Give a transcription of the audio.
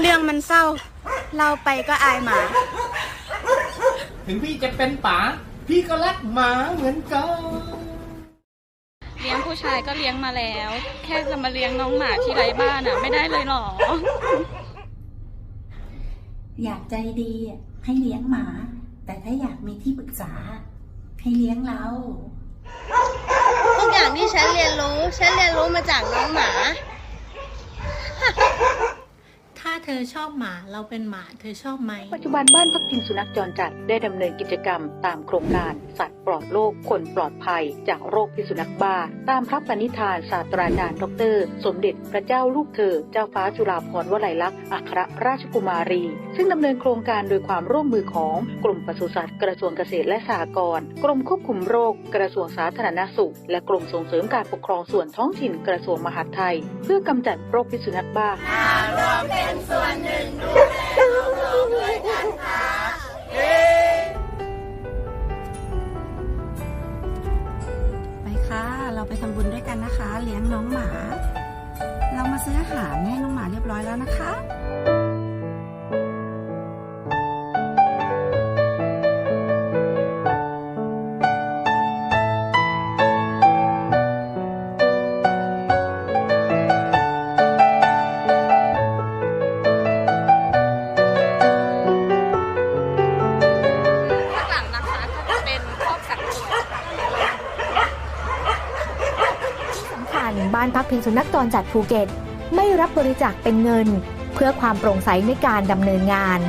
เรื่องมันเศร้า เราไปก็อายหมา ถึงพี่จะเป็นป๋าพี่ก็รักหมาเหมือนกันเลี้ยงผู้ชายก็เลี้ยงมาแล้ว แค่จะมาเลี้ยงน้องหมาที่ไร้บ้านอะ ไม่ได้เลยเหรอ อยากใจดีอะให้เลี้ยงหมา แต่ถ้าอยากมีที่ปรึกษา ให้เลี้ยงเราทุกอย่างที่ฉันเรียนรู้ ฉันเรียนรู้มาจากน้องหมา ถ้าเธ อชอบหมา เราเป็นหมา เธอชอบไหม ปัจจุบันบ้านพักพิงสุนัขจรจัดได้ดำเนินกิจกรรมตามโครงการ สัตว์ปลอดโรคคนปลอดภัย จากโรคพิษสุนัขบ้า ตามพระปณิธานศาสตราจารย์ดร สมเด็จพระเจ้าลูกเธอ เจ้าฟ้าจุฬาภรณ์วลัยลักษณ์อัครราชกุมารี ซึ่งดำเนินโครงการโดยความร่วมมือของกรมปศุสัตว์กระทรวงเกษตรและสหกรณ์กรมควบคุมโรค กระทรวงสาธารณสุข และกรมส่งเสริมการปกครองส่วนท้องถิ่นกระทรวงมหาดไทย เพื่อกำจัดโรคพิษสุนัขบ้าเราเป็นสุไปค่ะ เราไปทำบุญด้วยกันนะคะ เลี้ยงน้องหมา เรามาซื้ออาหารให้น้องหมาเรียบร้อยแล้วนะคะ บ้านพักพิงสุนัขจรจัดภูเก็ต ไม่รับบริจาคเป็นเงิน เพื่อความโปร่งใสในการดำเนินงาน